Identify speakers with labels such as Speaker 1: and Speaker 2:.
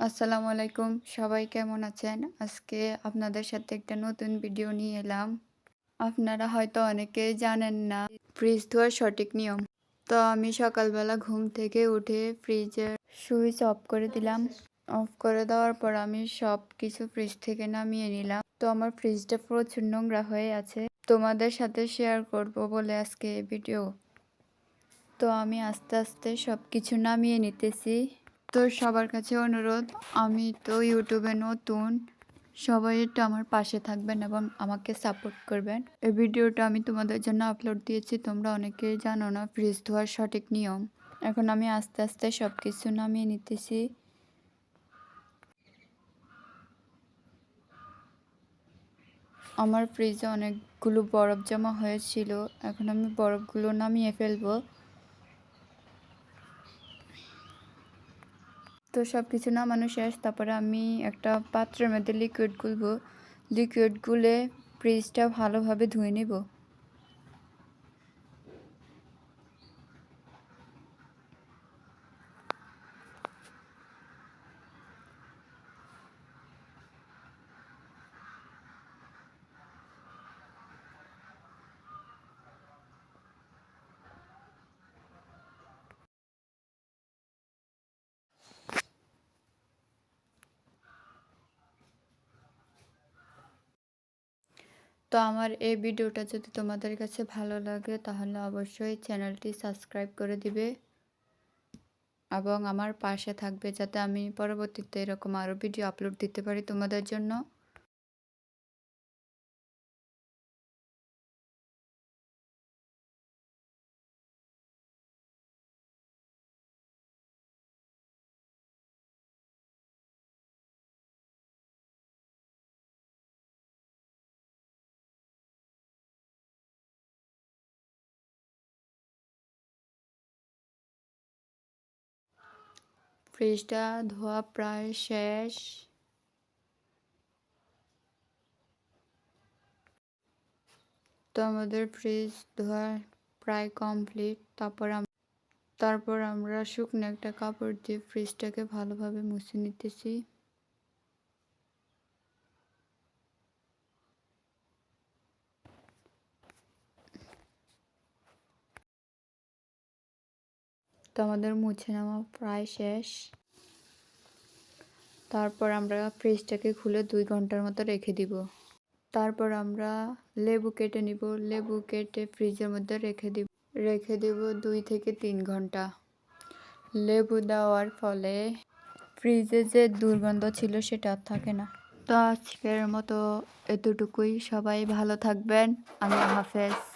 Speaker 1: আসসালামু আলাইকুম। সবাই কেমন আছেন? আজকে আপনাদের সাথে একটা নতুন ভিডিও নিয়ে এলাম। আপনারা হয়তো অনেকেই জানেন না ফ্রিজ ধোয়ার সঠিক নিয়ম। তো আমি সকালবেলা ঘুম থেকে উঠে ফ্রিজের সুইচ অফ করে দিলাম। অফ করে দেওয়ার পর আমি সব কিছু ফ্রিজ থেকে নামিয়ে নিলাম। তো আমার ফ্রিজটা প্রচুর নোংরা হয়ে আছে। তোমাদের সাথে শেয়ার করব বলে আজকে ভিডিও তো আমি আস্তে আস্তে সব কিছু নামিয়ে নিতেছি। তো সবার কাছে অনুরোধ, আমি তো ইউটিউবে নতুন, সবাই একটু আমার পাশে থাকবেন এবং আমাকে সাপোর্ট করবেন। এই ভিডিওটা আমি তোমাদের জন্য আপলোড দিয়েছি, তোমরা অনেকেই জানো না, ফ্রিজ ধোয়ার সঠিক নিয়ম। এখন আমি আস্তে আস্তে সব কিছু নামিয়ে নিতেছি। আমার ফ্রিজে অনেকগুলো বরফ জমা হয়েছিল, এখন আমি বরফগুলো নামিয়ে ফেলব। তো সব কিছু নামানো শেষ, তারপরে আমি একটা পাত্রের মধ্যে লিকুইড গুলবো। লিকুইড গুলে ফ্রিজটা ভালোভাবে ধুয়ে নেব। তো আমার এই ভিডিওটা যদি তোমাদের কাছে ভালো লাগে, তাহলে অবশ্যই চ্যানেলটি সাবস্ক্রাইব করে দিবে এবং আমার পাশে থাকবে যাতে আমি পরবর্তীতে এরকম আরও ভিডিও আপলোড দিতে পারি তোমাদের জন্য। ফ্রিজটা ধোয়া প্রায় শেষ। তো আমাদের ফ্রিজ ধোয়া প্রায় কমপ্লিট। তারপর তারপর আমরা শুকনো একটা কাপড় দিয়ে ফ্রিজটাকে ভালোভাবে মুছে নিতেছি। আমাদের মুছে নেওয়া প্রায় শেষ। তারপর আমরা ফ্রিজটাকে খুলে দুই ঘণ্টার মতো রেখে দিব। তারপর আমরা লেবু কেটে নিব। লেবু কেটে ফ্রিজের মধ্যে রেখে দিব। রেখে দিব দুই থেকে তিন ঘণ্টা। লেবু দেওয়ার ফলে ফ্রিজে যে দুর্গন্ধ ছিল সেটা আর থাকে না। তো আজকের মতো এতটুকুই। সবাই ভালো থাকবেন। আল্লাহ হাফেজ।